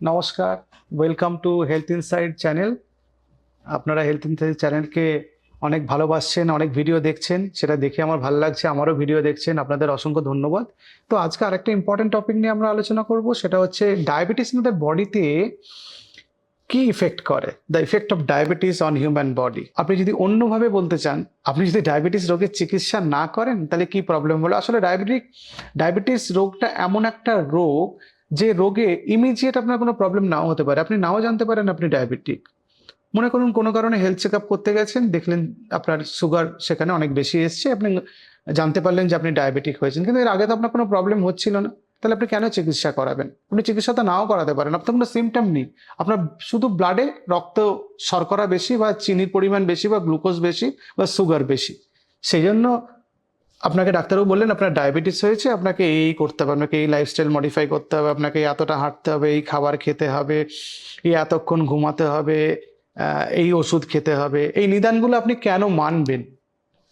নমস্কার welcome to health inside channel আপনারা health inside চ্যানেলকে অনেক ভালোবাসছেন, অনেক ভিডিও দেখছেন, সেটা দেখে আমার ভালো লাগছে, আমারও ভিডিও দেখছেন, আপনাদের অসংখ্য ধন্যবাদ। তো আজকে আরেকটা ইম্পর্টেন্ট টপিক নিয়ে আমরা আলোচনা করব, সেটা হচ্ছে ডায়াবেটিস আমাদের বডিতে কি ইফেক্ট করে? The effect of diabetes on human body আপনি যদি অন্যভাবে বলতে চান, আপনি যদি ডায়াবেটিস রোগের চিকিৎসা না করেন, তাহলে কি প্রবলেম হলো? আসলে ডায়াবেটিক ডায়াবেটিস রোগটা এমন একটা রোগ যে রোগে ইমিডিয়েট আপনার কোনো প্রবলেম নাও হতে পারে। আপনি নাও জানতে পারেন আপনি ডায়াবেটিক মনে করুন কোনো কারণে হেলথ চেক আপ করতে গেছেন, দেখলেন আপনার সুগার সেখানে অনেক বেশি এসছে, আপনি জানতে পারলেন যে আপনি ডায়াবেটিক হয়েছেন। কিন্তু এর আগে তো আপনার কোনো প্রবলেম হচ্ছিল না। তাহলে আপনি কেন চিকিৎসা করাবেন? আপনি চিকিৎসা তো নাও করাতে পারেন, আপনার কোনো সিমটম নেই। আপনার শুধু ব্লাডে রক্ত শর্করা বেশি বা চিনির পরিমাণ বেশি বা গ্লুকোজ বেশি বা সুগার বেশি। সেই জন্য আপনাকে ডাক্তারবাবু বললেন আপনার ডায়াবেটিস হয়েছে, আপনাকে এই করতে হবে, আপনাকে এই লাইফস্টাইল মডিফাই করতে হবে, আপনাকে এতটা হাঁটতে হবে, এই খাবার খেতে হবে, এই এতক্ষণ ঘুমাতে হবে এই ওষুধ খেতে হবে, এই নিদানগুলো আপনি কেন মানবেন?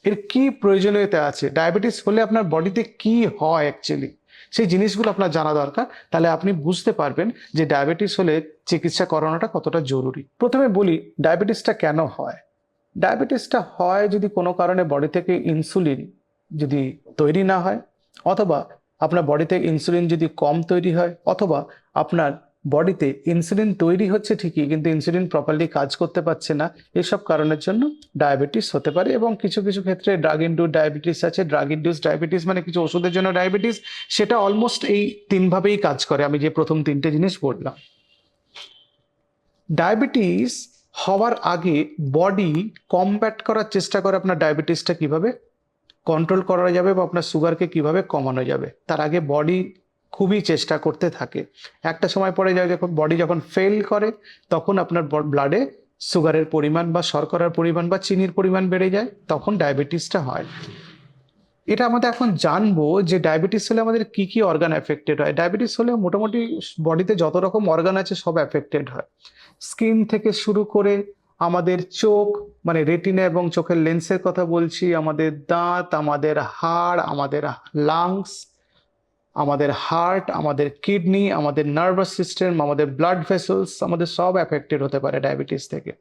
এর কি প্রয়োজনীয়তা আছে? ডায়াবেটিস হলে আপনার বডিতে কি হয় অ্যাকচুয়ালি সেই জিনিসগুলো আপনার জানা দরকার। তাহলে আপনি বুঝতে পারবেন যে ডায়াবেটিস হলে চিকিৎসা করানোটা কতটা জরুরি। প্রথমে বলি, ডায়াবেটিসটা কেন হয়? ডায়াবেটিসটা হয় যদি কোনো কারণে বডি থেকে ইনসুলিন যদি তৈরি না হয়, অথবা আপনার বডিতে ইনসুলিন যদি কম তৈরি হয়, অথবা আপনার বডিতে ইনসুলিন তৈরি হচ্ছে ঠিকই, কিন্তু ইনসুলিন প্রপারলি কাজ করতে পারছে না, এসব কারণের জন্য ডায়াবেটিস হতে পারে এবং কিছু কিছু ক্ষেত্রে ড্রাগ ইন্ডুস ডায়াবেটিস আছে। ড্রাগ ইন্ডুস ডায়াবেটিস মানে কিছু ওষুধের জন্য ডায়াবেটিস সেটা অলমোস্ট এই তিনভাবেই কাজ করে। আমি যে প্রথম তিনটে জিনিস বললাম। ডায়াবেটিস হওয়ার আগে বডি কমব্যাট করার চেষ্টা করে আপনার ডায়াবেটিসটা কীভাবে? কন্ট্রোল করা যাবে বা আপনার সুগারকে কীভাবে কমানো যাবে। তার আগে বডি খুবই চেষ্টা করতে থাকে। একটা সময় পরে যখন বডি যখন ফেল করে, তখন আপনার ব্লাডে সুগারের পরিমাণ বা শর্করার পরিমাণ বা চিনির পরিমাণ বেড়ে যায়, তখন ডায়াবেটিসটা হয়। এটা আমাদের এখন জানব যে ডায়াবেটিস হলে আমাদের কি কি অর্গান এফেক্টেড হয়। ডায়াবেটিস হলে মোটামুটি বডিতে যত রকম অর্গান আছে সব এফেক্টেড হয়। স্কিন থেকে শুরু করে আমাদের চোখ মানে রেটিনা এবং চোখের লেন্সের কথা বলছি, আমাদের দাঁত, আমাদের হাড়, আমাদের লাংস আমাদের হার্ট আমাদের কিডনি আমাদের নার্ভাস সিস্টেম আমাদের ব্লাড ভেসেলস আমাদের সব অ্যাফেক্টেড হতে পারে ডায়াবেটিস থেকে।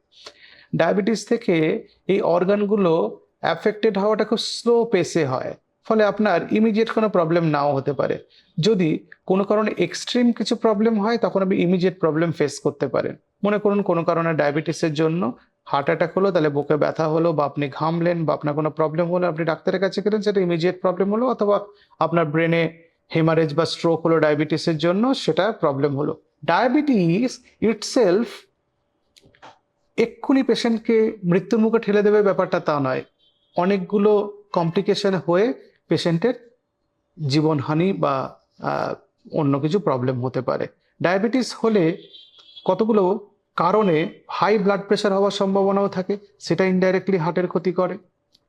ডায়াবেটিস থেকে এই অর্গানগুলো অ্যাফেক্টেড হওয়াটা খুব স্লো পেসে হয়, ফলে আপনার ইমিডিয়েট কোনো প্রবলেম নাও হতে পারে। যদি কোনো কারণে এক্সট্রিম কিছু প্রবলেম হয়, তখন আপনি ইমিডিয়েট প্রবলেম ফেস করতে পারেন। মনে করুন কোনো কারণে ডায়াবেটিসের জন্য হার্ট অ্যাটাক হলো, তাহলে বুকে ব্যথা হলো বা আপনি ঘামলেন বা আপনার কোনো প্রবলেম হলো, আপনি ডাক্তারের কাছে গেলেন, সেটা ইমিডিয়েট প্রবলেম হলো অথবা আপনার ব্রেনে হেমারেজ বা স্ট্রোক হলো ডায়াবেটিসের জন্য, সেটা প্রবলেম হলো। ডায়াবেটিস ইটসেলফ এক্ষুনি পেশেন্টকে মৃত্যুর মুখে ঠেলে দেবে, ব্যাপারটা তা নয়। অনেকগুলো কমপ্লিকেশন হয়ে পেশেন্টের জীবনহানি বা অন্য কিছু প্রবলেম হতে পারে। ডায়াবেটিস হলে কতগুলো কারণে হাই ব্লাড প্রেশার হওয়ার সম্ভাবনাও থাকে? সেটা ইনডাইরেক্টলি হার্টের ক্ষতি করে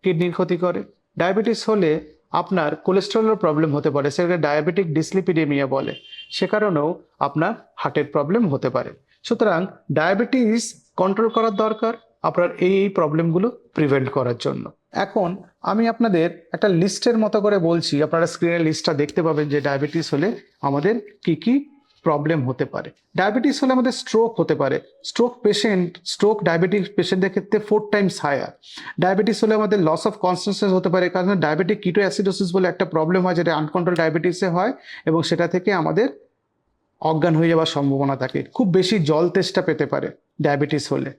কিডনির ক্ষতি করে। ডায়াবেটিস হলে আপনার কোলেস্টেরলের প্রবলেম হতে পারে, সেটাকে ডায়াবেটিক ডিসলিপিডেমিয়া বলে। সে কারণেও আপনার হার্টের প্রবলেম হতে পারে। সুতরাং ডায়াবেটিস কন্ট্রোল করার দরকার, আপনার এই এই প্রবলেমগুলো প্রিভেন্ট করার জন্য। এখন আমি আপনাদের একটা লিস্টের মতো করে বলছি। আপনারা স্ক্রিনের লিস্টটা দেখতে পাবেন যে ডায়াবেটিস হলে আমাদের কি কি প্রবলেম হতে পারে। ডায়াবেটিস হলে আমাদের স্ট্রোক হতে পারে। স্ট্রোক পেশেন্ট স্ট্রোক ডায়াবেটিস পেশেন্টদের ক্ষেত্রে ফোর টাইমস হায়ার ডায়াবেটিস হলে আমাদের লস অফ কনসিয়াসনেস হতে পারে, কারণ ডায়াবেটিক কিটো অ্যাসিডোসিস বলে একটা প্রবলেম হয় যেটা আনকন্ট্রোল ডায়াবেটিসে হয় এবং সেটা থেকে আমাদের অজ্ঞান হয়ে যাওয়ার সম্ভাবনা থাকে। খুব বেশি জল তেষ্টা পেতে পারে ডায়াবেটিস হলে।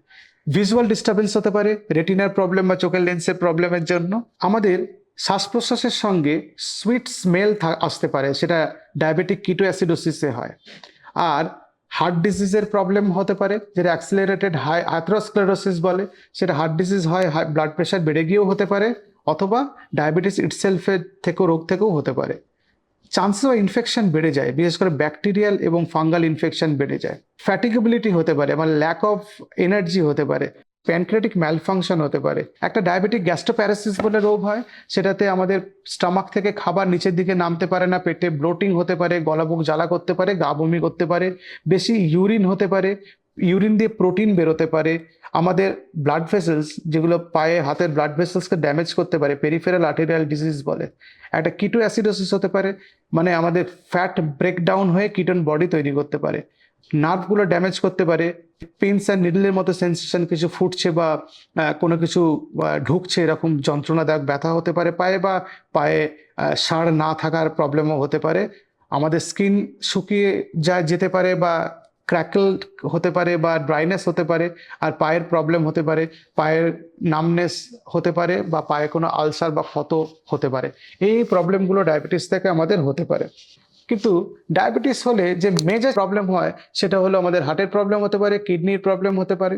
ভিজুয়াল ডিস্টারবেন্স হতে পারে রেটিনার প্রবলেম বা চোখের লেন্সের প্রবলেমের জন্য। আমাদের শ্বাস প্রশ্বাসের সঙ্গে সুইট স্মেল আসতে পারে, সেটা ডায়াবেটিক কিটো অ্যাসিডোসিসে হয়। আর হার্ট ডিজিজের প্রবলেম হতে পারে, যেটা অ্যাক্সিলারেটেড হাই অ্যাথ্রোস্ক্লেরোসিস বলে, সেটা হার্ট ডিজিজ হয় হাই ব্লাড প্রেশার বেড়ে গিয়েও হতে পারে, অথবা ডায়াবেটিস ইটসেলফের থেকেও, রোগ থেকেও হতে পারে। চান্সেস অফ ইনফেকশন বেড়ে যায়, বিশেষ করে ব্যাকটেরিয়াল এবং ফাঙ্গাল ইনফেকশন বেড়ে যায়। ফ্যাটিকেবিলিটি হতে পারে মানে ল্যাক অফ এনার্জি হতে পারে। প্যানক্রেটিক ম্যালফাংশন হতে পারে। একটা ডায়াবেটিক গ্যাস্ট্রোপ্যারাসিস বলে রোগ হয়, সেটাতে আমাদের স্টমাক থেকে খাবার নিচের দিকে নামতে পারে না, পেটে ব্লোটিং হতে পারে গলাবুক জ্বালা করতে পারে, গা বমি করতে পারে, বেশি ইউরিন হতে পারে ইউরিন দিয়ে প্রোটিন বেরোতে পারে, আমাদের ব্লাড ভেসেলস যেগুলো পায়ে, হাতের ব্লাড ভেসেলসকে ড্যামেজ করতে পারে পেরিফেরাল আর্টেরিয়াল ডিজিজ বলে। একটা কিটো অ্যাসিডোসিস হতে পারে মানে আমাদের ফ্যাট ব্রেকডাউন হয়ে কিটন বডি তৈরি করতে পারে। নার্ভগুলো ড্যামেজ করতে পারে পিনস অ্যান্ড নিডলের মতো সেন্সেশন কিছু ফুটছে বা কোনো কিছু ঢুকছে, এরকম যন্ত্রণাদায়ক ব্যথা হতে পারে, পায়ে বা পায়ে ষাঁড় না থাকার প্রবলেমও হতে পারে। আমাদের স্কিন শুকিয়ে যা যেতে পারে বা ক্র্যাকল হতে পারে বা ড্রাইনেস হতে পারে, আর পায়ের প্রবলেম হতে পারে, পায়ের নামনেস হতে পারে বা পায়ে কোনো আলসার বা ক্ষত হতে পারে। এই প্রবলেমগুলো ডায়াবেটিস থেকে আমাদের হতে পারে। কিন্তু ডায়াবেটিস হলে যে মেজর প্রবলেম হয়, সেটা হলো আমাদের হার্টের প্রবলেম হতে পারে কিডনির প্রবলেম হতে পারে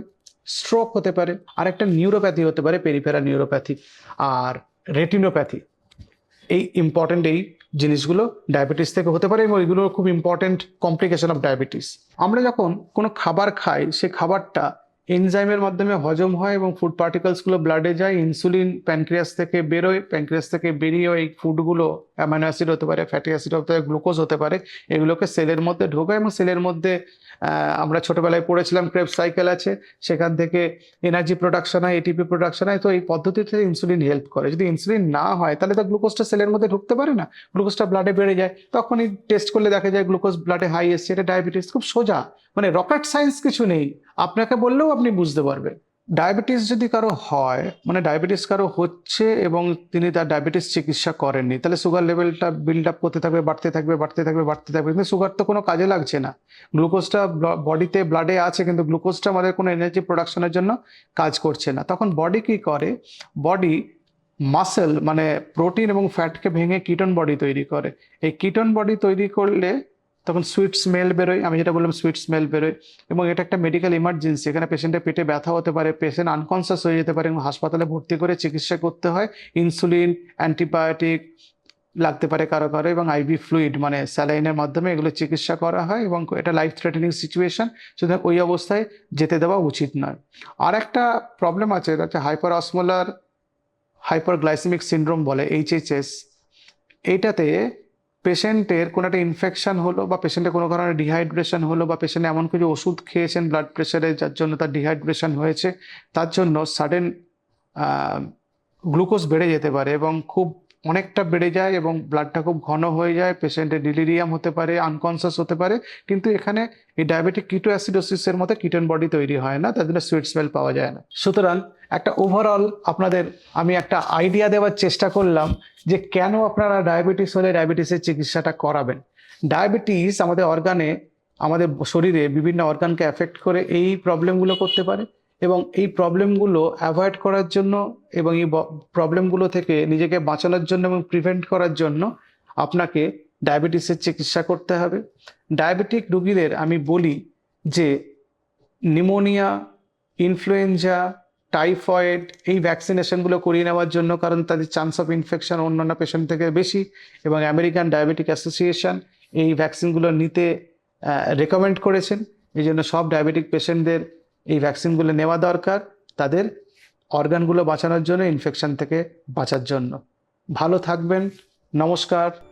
স্ট্রোক হতে পারে, আর একটা নিউরোপ্যাথি হতে পারে পেরিফেরা নিউরোপ্যাথি আর রেটিনোপ্যাথি এই ইম্পর্টেন্ট এই জিনিসগুলো ডায়াবেটিস থেকে হতে পারে এবং এগুলো খুব ইম্পর্টেন্ট কমপ্লিকেশন অফ ডায়াবেটিস আমরা যখন কোনো খাবার খাই, সে খাবারটা এনজাইমের মাধ্যমে হজম হয় এবং ফুড পার্টিকলসগুলো ব্লাডে যায় ইনসুলিন প্যানক্রিয়াস থেকে বেরোয় প্যানক্রিয়াস থেকে বেরিয়ে এই ফুডগুলো অ্যামাইনো অ্যাসিড হতে পারে ফ্যাটি অ্যাসিড হতে পারে গ্লুকোজ হতে পারে, এগুলোকে সেলের মধ্যে ঢোকায় এবং সেলের মধ্যে আমরা ছোটবেলায় পড়েছিলাম ক্রেব সাইকেল আছে, সেখান থেকে এনার্জি প্রোডাকশন হয় এটিপি প্রোডাকশন হয়, তো এই পদ্ধতিতে ইনসুলিন হেল্প করে। যদি ইনসুলিন না হয়, তাহলে তো গ্লুকোজটা সেলের মধ্যে ঢুকতে পারে না। গ্লুকোজটা ব্লাডে বেড়ে যায়, তখনই টেস্ট করলে দেখা যায় গ্লুকোজ ব্লাডে হাই এসছে, এটা ডায়াবেটিস খুব সোজা। মানে রকেট সায়েন্স কিছু নেই, আপনাকে বললেও আপনি বুঝতে পারবেন। ডায়াবেটিস যদি কারও হয় মানে ডায়াবেটিস কারও হচ্ছে এবং তিনি তার ডায়াবেটিস চিকিৎসা করেননি, তাহলে সুগার লেভেলটা বিল্ড আপ করতে থাকবে, বাড়তে থাকবে বাড়তে থাকবে বাড়তে থাকবে, কিন্তু সুগার তো কোনো কাজে লাগছে না। গ্লুকোজটা বডিতে ব্লাডে আছে, কিন্তু গ্লুকোজটা আমাদের কোনো এনার্জি প্রোডাকশনের জন্য কাজ করছে না। তখন বডি কি করে? বডি মাসেল মানে প্রোটিন এবং ফ্যাটকে ভেঙে কিটন বডি তৈরি করে। এই কিটন বডি তৈরি করলে তখন সুইট স্মেল বেরোয়, আমি যেটা বললাম সুইট স্মেল বেরোয় এবং এটা একটা মেডিকেল ইমার্জেন্সি এখানে পেশেন্টের পেটে ব্যথা হতে পারে পেশেন্ট আনকনসিয়াস হয়ে যেতে পারে এবং হাসপাতালে ভর্তি করে চিকিৎসা করতে হয়। ইনসুলিন অ্যান্টিবায়োটিক লাগতে পারে কারও কারও এবং আইভি ফ্লুইড মানে স্যালাইনের মাধ্যমে এগুলো চিকিৎসা করা হয় এবং এটা লাইফ থ্রেটেনিং সিচুয়েশন সুতরাং ওই অবস্থায় যেতে দেওয়া উচিত নয়। আর একটা প্রবলেম আছে, এটা হচ্ছে hyper osmolar hyper glycaemic syndrome বলে এইচএইচএস এইটাতে পেশেন্টের কোনো একটা ইনফেকশন হলো বা পেশেন্টের কোনো কারণে ডিহাইড্রেশন হলো বা পেশেন্ট এমন কিছু ওষুধ খেয়েছেন ব্লাড প্রেশারে যার জন্য তার ডিহাইড্রেশন হয়েছে, তার জন্য সাডেন গ্লুকোজ বেড়ে যেতে পারে এবং খুব অনেকটা বেড়ে যায় এবং ব্লাডটা খুব ঘন হয়ে যায় পেশেন্টের ডিলিরিয়াম হতে পারে আনকনসিয়াস হতে পারে, কিন্তু এখানে এই ডায়াবেটিক কিটো অ্যাসিডোসিসের মতো কিটন বডি তৈরি হয় না, তার জন্য সুইট স্মেল পাওয়া যায় না। সুতরাং একটা ওভারঅল আপনাদের আমি একটা আইডিয়া দেওয়ার চেষ্টা করলাম যে কেন আপনারা ডায়াবেটিস হলে ডায়াবেটিসের চিকিৎসাটা করাবেন। ডায়াবেটিস আমাদের অর্গানে আমাদের শরীরে বিভিন্ন অর্গানকে অ্যাফেক্ট করে এই প্রবলেমগুলো করতে পারে। এবং এই প্রবলেমগুলো অ্যাভয়েড করার জন্য এবং এই প্রবলেমগুলো থেকে নিজেকে বাঁচানোর জন্য এবং প্রিভেন্ট করার জন্য আপনাকে ডায়াবেটিসের চিকিৎসা করতে হবে। ডায়াবেটিক রুগীদের আমি বলি যে নিমোনিয়া ইনফ্লুয়েঞ্জা টাইফয়েড এই ভ্যাকসিনেশনগুলো করিয়ে নেওয়ার জন্য কারণ তাদের চান্স অফ ইনফেকশন অন্যান্য পেশেন্ট থেকে বেশি এবং আমেরিকান ডায়াবেটিক অ্যাসোসিয়েশন এই ভ্যাকসিনগুলো নিতে রেকমেন্ড করেছেন। এই জন্য সব ডায়াবেটিক পেশেন্টদের এই ভ্যাকসিনগুলো নেওয়া দরকার তাদের অর্গানগুলো বাঁচানোর জন্য ইনফেকশন থেকে বাঁচার জন্য। ভালো থাকবেন, নমস্কার।